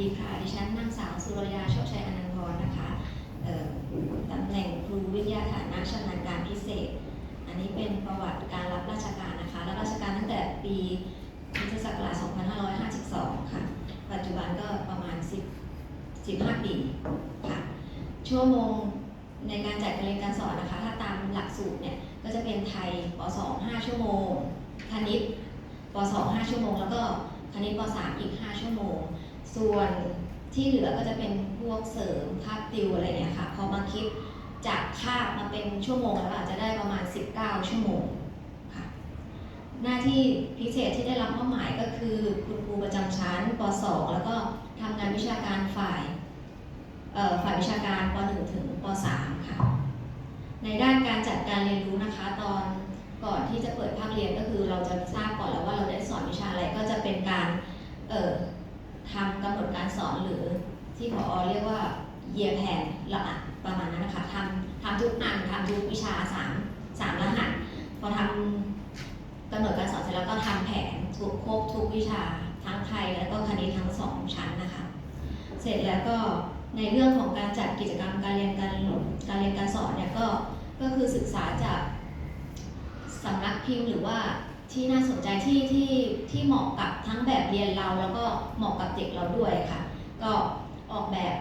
ดีค่ะ ดิฉันนางสาวสุรยาโชคชัยอนันทรนะคะตำแหน่งครูวิทยาฐานะชำนาญการพิเศษ อันนี้เป็นประวัติการรับราชการนะคะ รับราชการตั้งแต่ปีพุทธศักราช 2552 ค่ะ ปัจจุบันก็ประมาณ 10 15 ปีค่ะ ชั่วโมงในการจัดการเรียนการสอนนะคะ ถ้าตามหลักสูตรเนี่ย ก็จะเป็นไทยป .2 5 ชั่วโมง คณิตป .2 5 ชั่วโมง แล้วก็คณิตป .3 อีก 5 ชั่วโมง ส่วนที่เหลือก็จะเป็นพวกเสริมคาบติวอะไรเนี่ยค่ะ พอมาคิดจากคาบมาเป็นชั่วโมงแล้วอาจจะได้ประมาณ 19 ชั่วโมงค่ะ หน้าที่พิเศษที่ได้รับมอบหมายก็คือคุณครูประจำชั้นป .2 แล้วก็ทำงานวิชาการฝ่ายเอ่อฝ่ายวิชาการป .1 ถึงป .3 ค่ะ ในด้านการจัดการเรียนรู้นะคะ ตอนก่อนที่จะเปิดภาคเรียนก็คือเราจะทราบก่อนแล้วว่าเราได้สอนวิชาอะไรก็จะเป็นการเอ่อ ทำกำหนดการสอนหรือที่พอเรียกว่าเยียแผนละอะประมาณนั้นนะคะทำทำทุกอันทำทุกวิชาสามสามรหัสพอทำกำหนดการสอนเสร็จแล้วก็ทำแผนทุกครบทุกวิชาทั้งไทยแล้วก็คณิตทั้งสองชั้นนะคะ เสร็จแล้วก็ในเรื่องของการจัดกิจกรรมการเรียนการการเรียนการสอนเนี่ยก็ก็คือศึกษาจากสำนักพิมพ์หรือว่า ที่น่าสนใจที่ที่ที่เหมาะกับทั้งแบบเรียนเราแล้วก็เหมาะกับเด็กเราด้วยค่ะ ก็ออกแบบ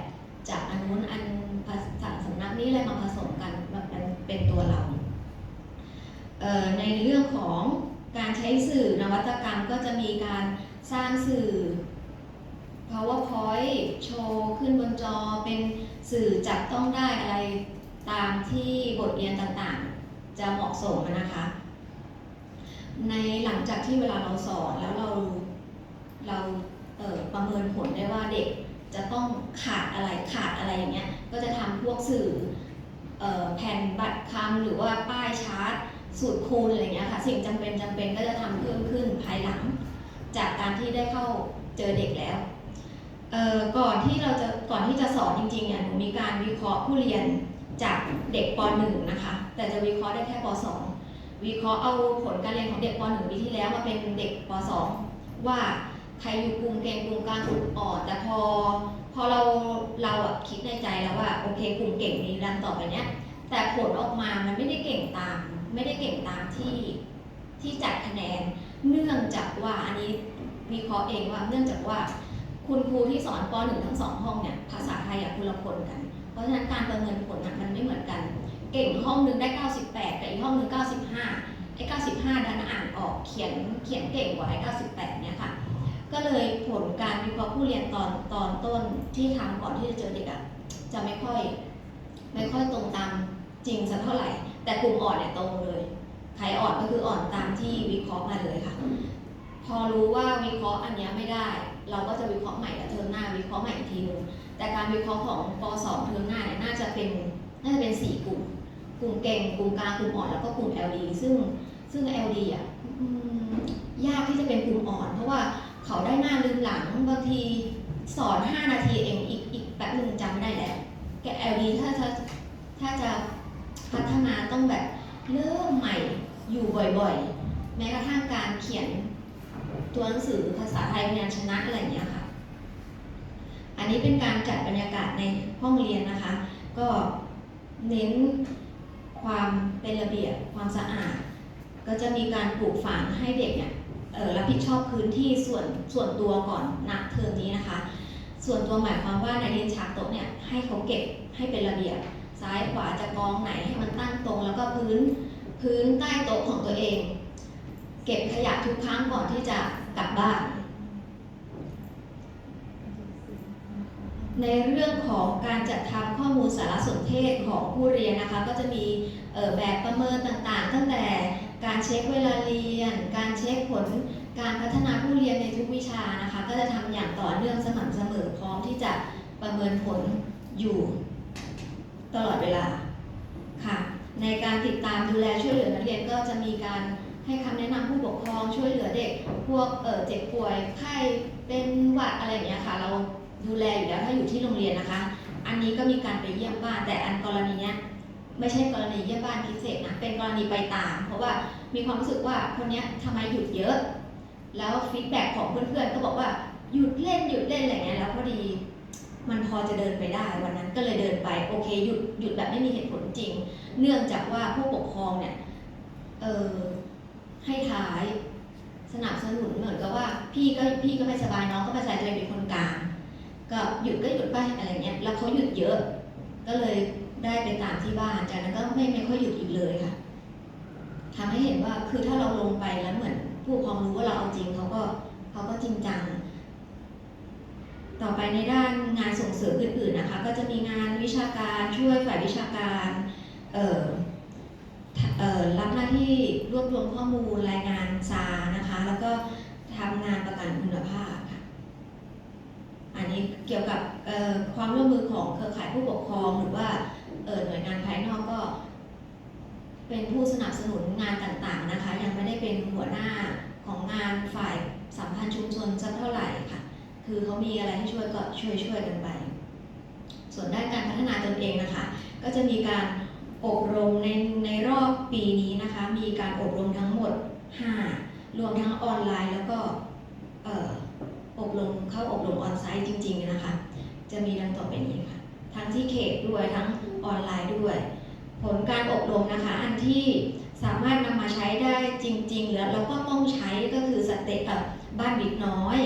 จากอันนู้นอันภาษาสำนักนี้อะไรมาผสมกันมาเป็นเป็นตัวเราเในเรื่องของการใช้สื่อนวัตกรรมก็จะมีการสร้างสื่อ PowerPoint โชว์ขึ้นบนจอเป็นสื่อจับต้องได้อะไรตามที่บทเรียนต่างๆ จะเหมาะสมนะคะ ในหลังจากที่เวลาเราสอนแล้วเราเราเประเมินผลได้ว่าเด็กจะต้องขาดอะไรขาดอะไรอย่างเงี้ยก็จะทำพวกสื่อออแผ่นบัตรคำหรือว่าป้ายชาร์ตสูตรคูณอะไรเงี้ยค่ะสิ่งจำเป็นจำเป็นก็จะทำเพิ่มขึ้นภายหลัง จากการที่ได้เข้าเจอเด็กแล้วก่อนที่เราจะก่อนที่จะสอนจริงๆเนี่ยหนูมีการวิเคราะห์ผู้เรียนจากเด็กป .1 นะคะ แต่จะวิเคราะห์ได้แค่ป .2 วิเคราะห์เอาผลการเรียนของเด็กป .1 ปีที่แล้วมาเป็นเด็กป .2 ว่าใครอยู่กลุ่มเก่งกลุ่มกลางกลุ่มอ่อนแต่พอพอเราเราอะคิดในใจแล้วว่าโอเคกลุ่มเก่งมีดันต่อไปเนี้ย แต่ผลออกมามันไม่ได้เก่งตาม ไม่ได้เก่งตามที่ที่จัดคะแนน เนื่องจากว่าอันนี้วิเคราะห์เองว่าเนื่องจากว่า คุณครูที่สอนป .1 ทั้งสองห้องเนี่ยภาษาไทยอะคนละคนกัน เพราะฉะนั้นการประเมินผลอะมันไม่เหมือนกัน ก่งห้องหนึงได้ 98 แต่อีกห้องหนึง 95 ไอ้ 95ดันอ่านออกเขียนเขียนเก่งกว่าไอ้ 98 เนี่ยค่ะ ก็เลยผลการวิเคราะห์ผู้เรียนตอนตอนต้นที่ทำก่อนที่จะเจอเด็กอะจะไม่ค่อยไม่ค่อยตรงตามจริงสักเท่าไหร่ แต่กลุ่มอ่อนเนี่ยตรงเลยใครอ่อนก็คืออ่อนตามที่วิเคราะห์มาเลยค่ะ พอรู้ว่าวิเคราะห์อันเนี้ยไม่ได้ เราก็จะวิเคราะห์ใหม่กับเทอมหน้าวิเคราะห์ใหม่อีกทีนึงแต่การวิเคราะห์ของป .2 เทอมหน้าเนี่ยน่าจะเป็นน่าจะเป็นสี่กลุ่ม กลุ่มเก่งกลุ่มกลางกลุ่มอ่อนแล้วก็กลุ่ม LD ซึ่งซึ่ง LD อะอืมยากที่จะเป็นกลุ่มอ่อน เพราะว่าเขาได้หน้าลืมหลังบางทีสอน 5 นาทีเองอีกอีกแป๊บหนึ่งจำไม่ได้แล้วแก LD ถ้าถ้าถ้าจะพัฒนาต้องแบบเริ่มใหม่อยู่บ่อยๆ แม้กระทั่งการเขียนตัวหนังสือภาษาไทยพยัญชนะอะไรอย่างเงี้ยค่ะ อันนี้เป็นการจัดบรรยากาศในห้องเรียนนะคะ ก็เน้น ความเป็นระเบียบความสะอาด ก็จะมีการปลูกฝังให้เด็กเนี่ยรับผิดชอบพื้นที่ส่วนส่วนตัวก่อนณเทอมนี้นะคะ ส่วนตัวหมายความว่าในเรียนฉากโต๊ะเนี่ยให้เขาเก็บให้เป็นระเบียบ ซ้ายขวาจะกองไหนให้มันตั้งตรง แล้วก็พื้นพื้นใต้โต๊ะของตัวเอง เก็บขยะทุกครั้งก่อนที่จะกลับบ้าน ในเรื่องของการจัดทำข้อมูลสารสนเทศของผู้เรียนนะคะ ก็จะมีแบบประเมินต่างๆ ตั้งแต่การเช็คเวลาเรียน การเช็คผล การพัฒนาผู้เรียนในทุกวิชานะคะ ก็จะทำอย่างต่อเนื่องสม่ำเสมอพร้อมที่จะประเมินผลอยู่ตลอดเวลาค่ะ ในการติดตามดูแลช่วยเหลือนักเรียนก็จะมีการให้คำแนะนำผู้ปกครองช่วยเหลือเด็ก พวกเเจ็บป่วยไข้เป็นหวัดอะไรอย่างเงี้ยค่ะเรา ดูแลอยู่แล้วถ้าอยู่ที่โรงเรียนนะคะ อันนี้ก็มีการไปเยี่ยมบ้าน แต่อันกรณีเนี้ยไม่ใช่กรณีเยี่ยมบ้านพิเศษนะเป็นกรณีไปตาม เพราะว่ามีความรู้สึกว่าคนเนี้ยทำไมหยุดเยอะ แล้วฟีดแบ็ของเพื่อนๆก็บอกว่าหยุดเล่นหยุดเล่นอะไรเงี้ยแล้วพอดี มันพอจะเดินไปได้วันนั้นก็เลยเดินไปโอเคหยุดหยุดแบบไม่มีเหตุผลจริง เนื่องจากว่าผู้ปกครองเนี่ยเออให้ท้ายสนับสนุนเหมือนกับว่าพี่ก็พี่ก็ไม่สบายน้องก็ไม่สบายตัวเองเป็นคนกลาง ก็หยุดก็หยุดไปอะไรเงี้ยแล้วเขาหยุดเยอะ ก็เลยได้ไปตามที่บ้านจากนั้นก็ไม่ไม่ค่อยหยุดอีกเลยค่ะทำให้เห็นว่าคือถ้าเราลงไปแล้วเหมือน ผู้ปกครองรู้ว่าเราเอาจริงเขาก็เขาก็จริงจังต่อไปในด้านงานส่งเสริมอื่นๆนะคะ ก็จะมีงานวิชาการช่วยฝ่ายวิชาการเอ่อเรับหน้าที่รวบรวมข้อมูลรายงานซานะคะ แล้วก็ทำงานประกันคุณภาพ เกี่ยวกับความร่วมมือของเครือข่ายผู้ปกครองหรือว่าหน่วยงานภายนอกก็ เป็นผู้สนับสนุนงานต่างๆนะคะ ยังไม่ได้เป็นหัวหน้าของงานฝ่ายสัมพันธ์ชุมชนสักเท่าไหร่ค่ะ คือเขามีอะไรให้ช่วยก็ช่วยช่วยกันไป ส่วนด้านการพัฒนาตนเองนะคะ ก็จะมีการอบรมในในรอบปีนี้นะคะ มีการอบรมทั้งหมด 5 รวมทั้งออนไลน์แล้วก็เอ่อ อบรมเข้าอบรมออนไซต์จริง ๆ นะคะ จะมีดังต่อไปนี้ค่ะ ทั้งที่เขตด้วยทั้งออนไลน์ด้วย ผลการอบรมนะคะ อันที่สามารถนำมาใช้ได้จริง ๆ แล้วเราก็ต้องใช้ก็คือสเตเอ่อบ้านบิดน้อย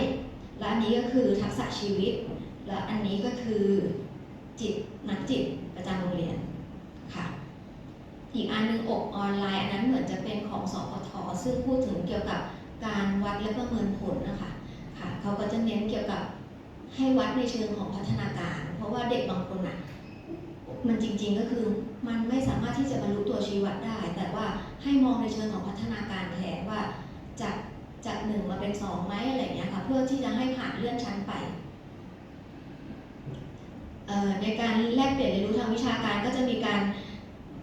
และอันนี้ก็คือทักษะชีวิต และอันนี้ก็คือจิตนักจิตประจำโรงเรียนค่ะ อีกอันหนึงอบออนไลน์ อันนั้นเหมือนจะเป็นของสอพทซึ่งพูดถึงเกี่ยวกับการวัดและประเมินผลนะคะ ค่ะเขาก็จะเน้นเกี่ยวกับให้วัดในเชิงของพัฒนาการ เพราะว่าเด็กบางคนอะมันจริงๆก็คือมันไม่สามารถที่จะบรรลุตัวชี้วัดได้ แต่ว่าให้มองในเชิงของพัฒนาการแทนว่าจากจากหนึ่งมาเป็นสองไหมอะไรอย่างเงี้ยค่ะเพื่อที่จะให้ผ่านเลื่อนชั้นไปในการแลกเปลี่ยนเรียนรู้ทางวิชาการก็จะมีการ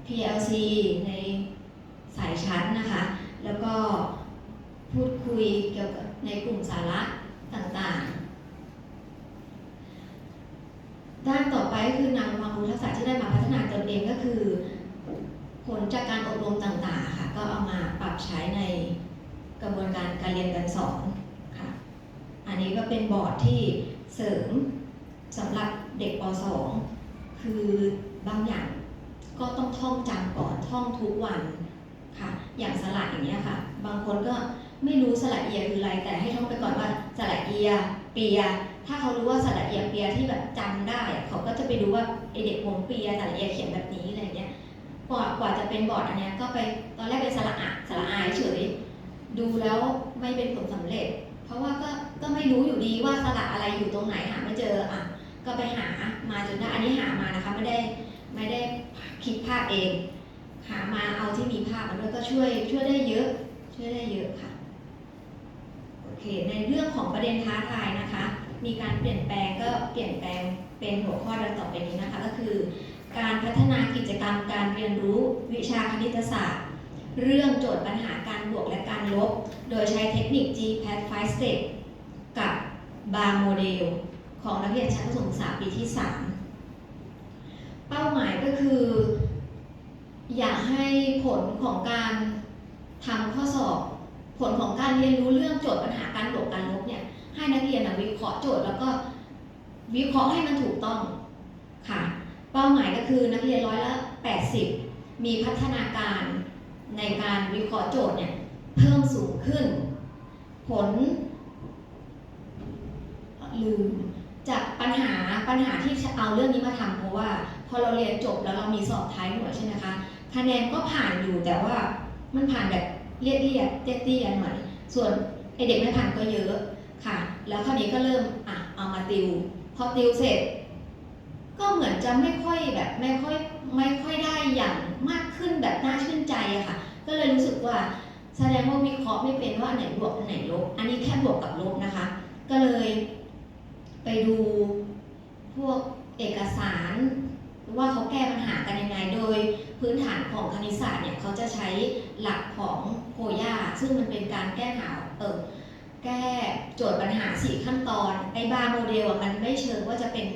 PLC ในสายชั้นนะคะ แล้วก็พูดคุยเกี่ยวกับในกลุ่มสาระ ต่างๆ ด้านต่อไปก็คือนำความรู้ทักษะที่ได้มาพัฒนาตนเองก็คือ ผลจากการอบรมต่างๆค่ะก็เอามาปรับใช้ในกระบวนการการเรียนการสอนค่ะ อันนี้ก็เป็นบอร์ดที่เสริมสำหรับเด็กป .2 คือบางอย่างก็ต้องท่องจำก่อนท่องทุกวันค่ะ อย่างสระอย่างเงี้ยค่ะ บางคนก็ ไม่รู้สระเอียคืออะไร แต่ให้ท่องไปก่อนว่าสระเอีย เปีย ถ้าเขารู้ว่าสระเอียเปียที่แบบจำได้เขาก็จะไปดูว่าไอเด็กผมเปียสระเอียเขียนแบบนี้อะไรเงี้ยกว่ากว่าจะเป็นบอร์ดอันเนี้ยก็ไปตอนแรกเป็นสระอะสระอายเฉยดูแล้วไม่เป็นผลสำเร็จ เพราะว่าก็ก็ไม่รู้อยู่ดีว่าสระอะไรอยู่ตรงไหนหาไม่เจออะก็ไปหามาจนได้อันนี้หามานะคะไม่ได้ไม่ได้คิดภาพเอง หามาเอาที่มีภาพมาด้วยก็ช่วยช่วยได้เยอะ ช่วยได้เยอะค่ะ เคในเรื่องของประเด็นท้าทายนะคะ มีการเปลี่ยนแปลงก็เปลี่ยนแปลงเป็นหัวข้อดังต่อไปนี้นะคะ ก็คือ การพัฒนากิจกรรมการเรียนรู้วิชาคณิตศาสตร์ เรื่องโจทย์ปัญหาการบวกและการลบ โดยใช้เทคนิค GPAT 5 step กับบาร์โมเดลของนักเรียนชั้นประถมศึกษาปีที่ 3 เป้าหมายก็คือ อยากให้ผลของการทำข้อสอบ ผลของการเรียนรู้เรื่องโจทย์ปัญหาการบวกการลบเนี่ยให้นักเรียนวิเคราะห์โจทย์แล้วก็วิเคราะห์ให้มันถูกต้องค่ะ เป้าหมายก็คือนักเรียนร้อยละ 80 มีพัฒนาการในการวิเคราะห์โจทย์เนี่ยเพิ่มสูงขึ้น ผลลืมจากปัญหาปัญหาที่เอาเรื่องนี้มาทำเพราะว่า พอเราเรียนจบแล้วเรามีสอบท้ายหน่วยใช่ไหมคะคะแนนก็ผ่านอยู่แต่ว่ามันผ่านแบบ เรียดเรียดเตี้ยเตี้ยๆหน่อย ส่วนไอเด็กไม่ผ่านก็เยอะค่ะ แล้วคราวนี้ก็เริ่มอะเอามาติว พอติวเสร็จ ก็เหมือนจะไม่ค่อยแบบไม่ค่อยไม่ค่อยได้อย่างมากขึ้นแบบน่าชื่นใจอะค่ะ ก็เลยรู้สึกว่าแสดงว่าวิเคราะห์ไม่เป็นว่าไหนบวกอันไหนลบ อันนี้แค่บวกกับลบนะคะ ก็เลยไปดูพวกเอกสารว่าเขาแก้ปัญหากันยังไงโดยพื้นฐานของคณิตศาสตร์เนี่ยเขาจะใช้ หลักของโพย่าซึ่งมันเป็นการแก้หาเออแก้โจทย์ปัญหาสี่ขั้นตอนไอ้บาร์โมเดลอะมันไม่เชิงว่าจะเป็น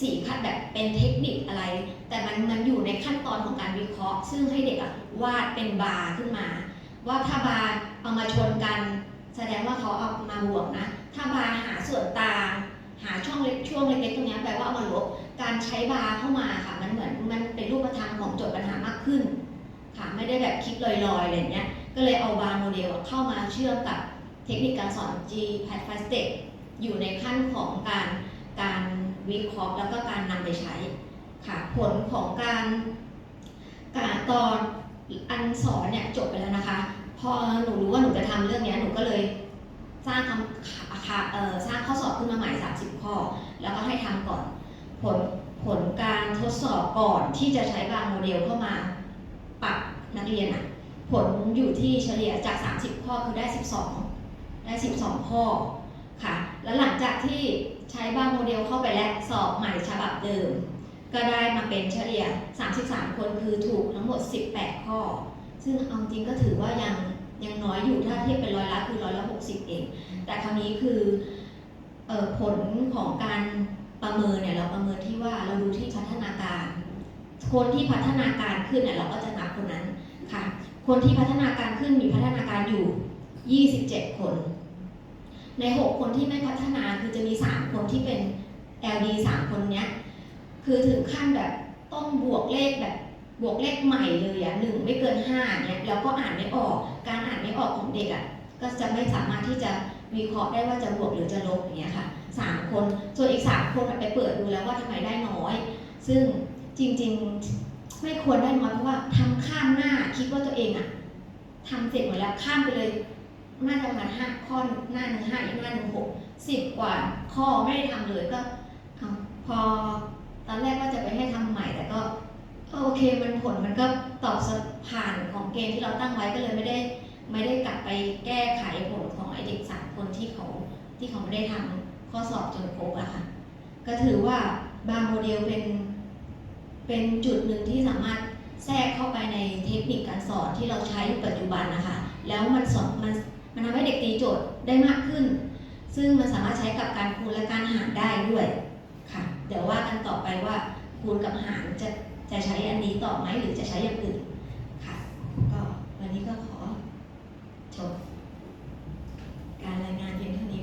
สี่ขั้นแบบเป็นเทคนิคอะไร แต่มันมันอยู่ในขั้นตอนของการวิเคราะห์ ซึ่งให้เด็กอะวาดเป็นบาร์ขึ้นมา ว่าถ้าบาร์เอามาชนกัน แสดงว่าเขาเอามาบวกนะ ถ้าบาร์หาส่วนต่าง หาช่องเล็กช่วงเล็กๆตรงเนี้ยแปลว่าเอามาลบการใช้บาร์เข้ามาค่ะมันเหมือนมันเป็นรูปธรรมของโจทย์ปัญหามากขึ้น ค่ะไม่ได้แบบคิดลอยๆอะไรเงี้ยก็เลยเอาบาร์โมเดลเข้ามาเชื่อมกับเทคนิคการสอน G p a t 5 Step อยู่ในขั้นของการการวิเคราะห์แล้วก็การนำไปใช้ค่ะผลของการการตอนอันสอนเนี่ยจบไปแล้วนะคะ พอหนูรู้ว่าหนูจะทำเรื่องนี้หนูก็เลยสร้างคำค่ะเออสร้างข้อสอบขึ้นมาใหม่ 30 ข้อ แล้วก็ให้ทำก่อนผลผลการทดสอบก่อนที่จะใช้บางโมเดลเข้ามา ปรับนักเรียนอะผลอยู่ที่เฉลี่ยจาก 30 ข้อคือได้ 12 ได้ 12 ข้อค่ะ แล้วหลังจากที่ใช้บางโมเดลเข้าไปแล้วสอบใหม่ฉบับเดิม ก็ได้มาเป็นเฉลี่ย 33 คนคือถูกทั้งหมด 18 ข้อ ซึ่งเอาจริงก็ถือว่ายังยังน้อยอยู่ถ้าเทียบเป็นร้อยละคือร้อยละ 60 เอง แต่คราวนี้คือออผลของการประเมินเนี่ยเราประเมินที่ว่าเราดูที่พัฒนาการ คนที่พัฒนาการขึ้นเนี่ยเราก็จะนับคนนั้นค่ะ คนที่พัฒนาการขึ้นมีพัฒนาการอยู่ 27 คน ใน 6 คนที่ไม่พัฒนาคือจะมี 3 คนที่เป็น LD 3 คนเนี้ยคือถึงขั้นแบบต้องบวกเลขแบบบวกเลขใหม่เลยอะหนึ่งไม่เกินห้าเนี่ยแล้วก็อ่านไม่ออก การอ่านไม่ออกของเด็กอะก็จะไม่สามารถที่จะวิเคราะห์ได้ว่าจะบวกหรือจะลบอย่างเงี้ยค่ะสามคน ส่วนอีกสามคนไปเปิดดูแล้วว่าทำไมได้น้อย ซึ่ง จริง ๆไม่ควรได้น้อยเพราะว่าทำข้ามหน้าคิดว่าตัวเองอะทำเสร็จหมดแล้วข้ามไปเลยน่าจะประมาณห้าข้อหน้าหนึ่งห้าอีกหน้าหนึ่งหกสิบกว่าข้อไม่ได้ทำเลยก็พอตอนแรกว่าจะไปให้ทำใหม่แต่ก็โอเคมันผลมันก็ตอบสผ่านของเกณฑ์ที่เราตั้งไว้ก็เลยไม่ได้ ไม่ได้กลับไปแก้ไขผลของไอเด็กสามคนที่เขาที่เขาไม่ได้ทำข้อสอบจนครบอะค่ะ ก็ถือว่าบางโมเดลเป็น เป็นจุดหนึ่งที่สามารถแทรกเข้าไปในเทคนิคการสอนที่เราใช้ปัจจุบันนะคะ แล้วมันสอนมันมันทำให้เด็กตีโจทย์ได้มากขึ้น ซึ่งมันสามารถใช้กับการคูณและการหารได้ด้วยค่ะ เดี๋ยวว่ากันต่อไปว่าคูณกับหารจะจะใช้อันนี้ต่อไหมหรือจะใช้อย่างอื่นค่ะ ก็วันนี้ก็ขอจบการรายงานเพียงเท่านี้